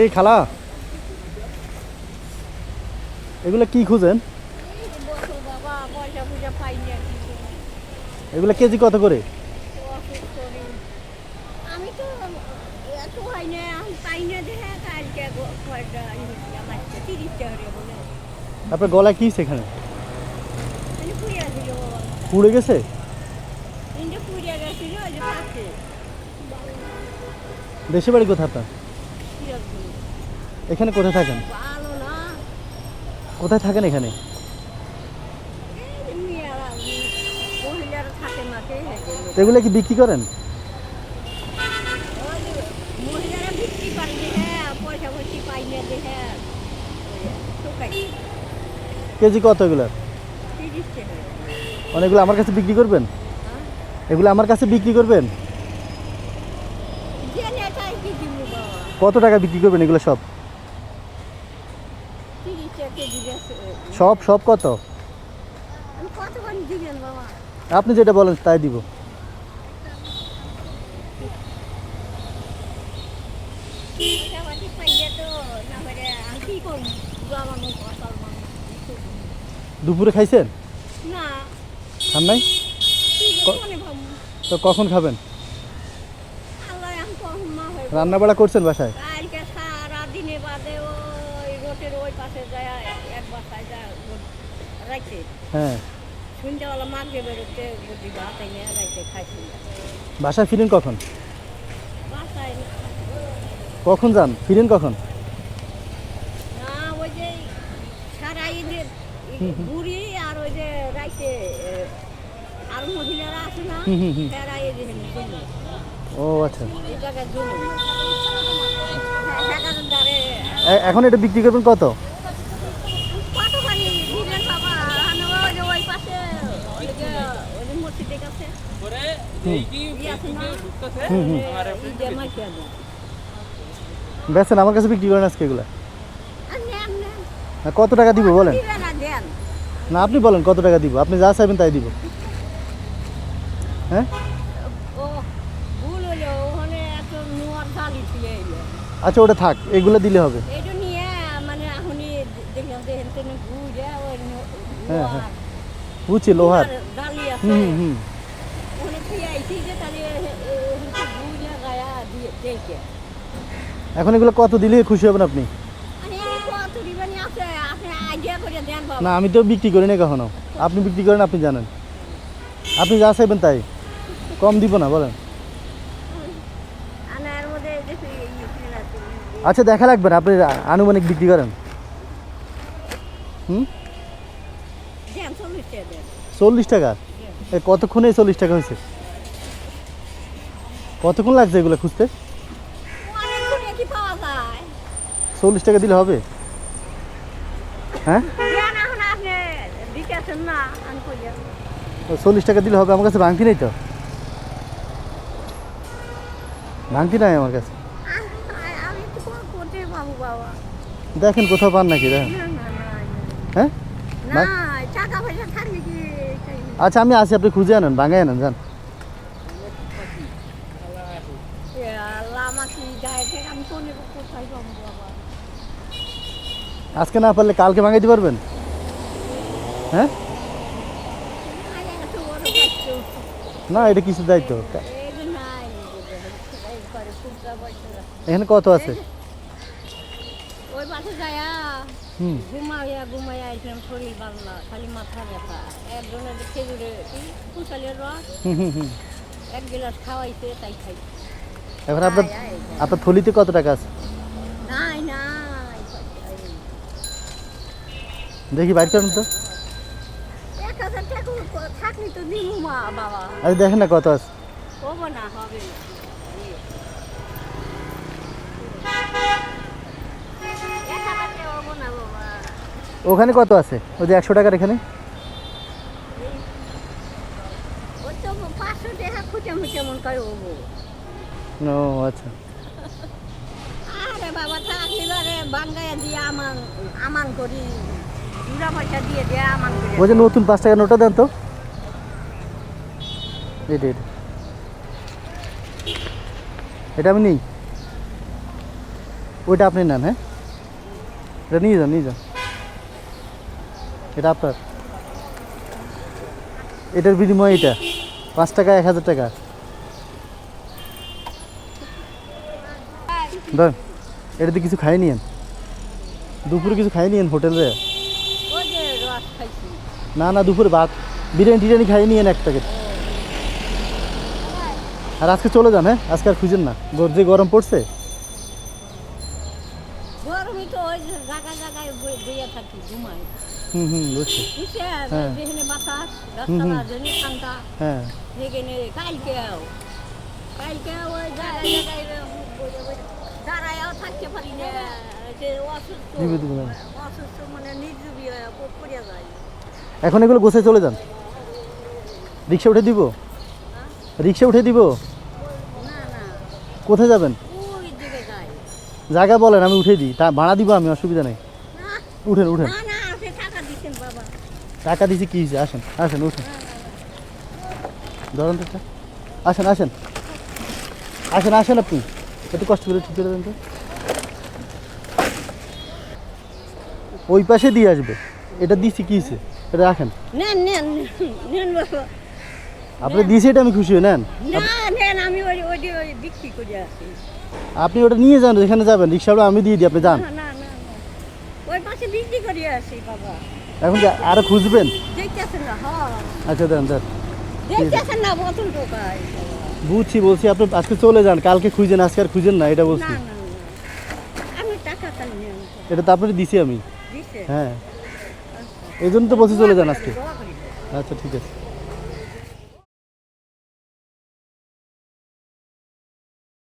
এই খালা। এগুলো কি খুঁজেন। এগুলো কেজি কত করে? আপনার গলায় কি সেখানে? পুড়ে গেছে? দেশে বাড়ি কোথায় আপনার? এখানে কোথায় থাকেন? কোথায় থাকেন এখানে? এগুলো কি বিক্রি করেন? কেজি কত এগুলো? অনেকগুলো আমার কাছে বিক্রি করবেন? এগুলো আমার কাছে বিক্রি করবেন? কত টাকা বিক্রি করবেন এগুলো সব তিরিশ টাকা কেজি গেছে সব সব কত? আপনি যেটা বলেন তাই দিব। দুপুরে খাইছেন? না। খান নাই? তো কখন খাবেন? রান্না বাড়া করছেন বাসায়? খাইছি বাসায় ফিরেন কখন কখন যান ফিরেন কখন ওই যে সারা ঈদের বুড়ি আর ওই যে রাইতে আর মহিলারা আছে না হুম, হুম, হুম। সারা ঈদের জন্য ও আচ্ছা হ্যাঁ এখন এটা বিক্রি করবেন কত খানি দিলেন বাবা আর ওই যে ওই পাশে ওই যে ওই যে মসজিদের কাছে হুম ই আছে না হুম, হুম। এই যে মাইকা দেন বেছেন আমার কাছে বিক্রি করেন আজকে এগুলো আর নেন নেন না, কত টাকা দিব বলেন দিবেন না দেন না আপনি বলেন কত টাকা দিব আপনি যা চাইবেন তাই দিব হ্যাঁ ও ভুল হলো ওখানে এত নোয়ার ডালি ছিল এলো আচ্ছা ওটা থাক এগুলো দিলে হবে এইটা নিয়ে মানে এখনই দেখলাম যে হেন তেন ঘুরে ওই নো- হ্যাঁ, হ্যাঁ। নোয়ার বুঝছি লোহার। ডালি আছে হুম হুম হুম ওখানে পিয়াইছি যে তাহলে ঘুরে গায়া দিয়ে দেখে এখন এগুলো কত দিলে খুশি হবেন আপনি? না আমি তো বিক্রি করি না কখনো। আপনি বিক্রি করেন আপনি জানেন। আপনি যা চাইবেন তাই। কম দিব না বলেন। ইয়ে। আচ্ছা দেখা লাগবে না আপনি আনুমানিক বিক্রি করেন। হুম? চল্লিশ টাকা কতক্ষণে চল্লিশ টাকা হয়েছে? কতক্ষণ লাগছে এগুলো খুঁজতে অনেকক্ষণ কি পাওয়া যায় চল্লিশ টাকা দিলে হবে? হ্যাঁ? চল্লিশ টাকা দিলে হবে আমার কাছে ভাঙতি নেই তো। ভাঙতি নাই আমার কাছে। দেখেন কোথাও পান নাকি, দেখেন। হ্যাঁ? আচ্ছা আমি আসি, আপনি খুঁজে আনেন ভাঙাই আনেন, যান। আমি কোথায় পাবো? আজকে না পারলে কালকে ভাঙাইতে পারবেন? হ্যাঁ? না, এটা কিছু দায়িত্ব। এখানে কত আছে? না এক গিলাস খাওয়াইছে তাই খাই আপনার। আপনার থলিতে কত টাকা আছে? নাই। দেখি বাইর করেন তো। আরে দেখেন না কত আছে। ওখানে কত আছে? ওই যে একশো টাকার এখানে? ও আচ্ছা। আরে বাবা থাকলি বারে বাঙ্গাইয়া দিয়ে আমান আমান করি। ওই যে নতুন পাঁচ টাকা নোটটা দেন তো। এটা এটা। এটা আমি নেই। ওইটা আপনি নেন হ্যাঁ? এটা নিয়ে যান নিয়ে যান। এটা আপনার। এটার বিনিময়ে এটা। পাঁচ টাকা, এক হাজার টাকা। ধরেন, এটাতে কিছু খাই নিয়েন। দুপুরে কিছু খাই নিয়েন হোটেলে। না না দুপুরে ভাত। বিরিয়ানি টিরিয়ানি খাই নিয়েন এক প্যাকেট। আর আজকে চলে যান হ্যাঁ? আজকে আর খুঁজেন না। যে গরম পড়ছে। হুম হুম বুঝছি। হ্যাঁ। থাকতে পারি না অসুস্থ। মানে নির্জীবী পড়ে যায়। এখন এগুলো গোছায় চলে যান। রিক্সা উঠে দিব? রিক্সা উঠে দিব? কোথায় যাবেন? জায়গা বলেন, আমি উঠে দিই। তা ভাড়া দিব আমি, অসুবিধা নেই। উঠেন উঠেন। টাকা দিছি কি হয়েছে? আসেন আসেন, উঠেন। ধরেন তো আসেন আসেন। আসেন আসেন আপনি। একটু কষ্ট করে ঠিক করে দেন তো। ওই পাশে দিয়ে আসবে। এটা দিছি কি এটা রাখেন। নেন নেন নেন বাবা। আপনি দিয়েছে এটা আমি খুশি হই নেন। না নেন আমি ওই ওই ওই বিক্রি করে আসি। আপনি ওটা নিয়ে যান যেখানে যাবেন রিক্সাটা আমি দিয়ে দিই আপনি যান। না না না। ওই পাশে বিক্রি করে আসি বাবা। এখন আরও খুঁজবেন? দেখতেছেন না হ্যাঁ। আচ্ছা দেন দেন। দেখতেছেন না বোতল বুঝছি বলছি আপনি আজকে চলে যান কালকে খুঁজেন আজকে আর খুঁজেন না এটা বলছি। এটা তো আপনার দিছি আমি। হ্যাঁ। এই জন্য তো বসে চলে যান আজকে। আচ্ছা ঠিক আছে।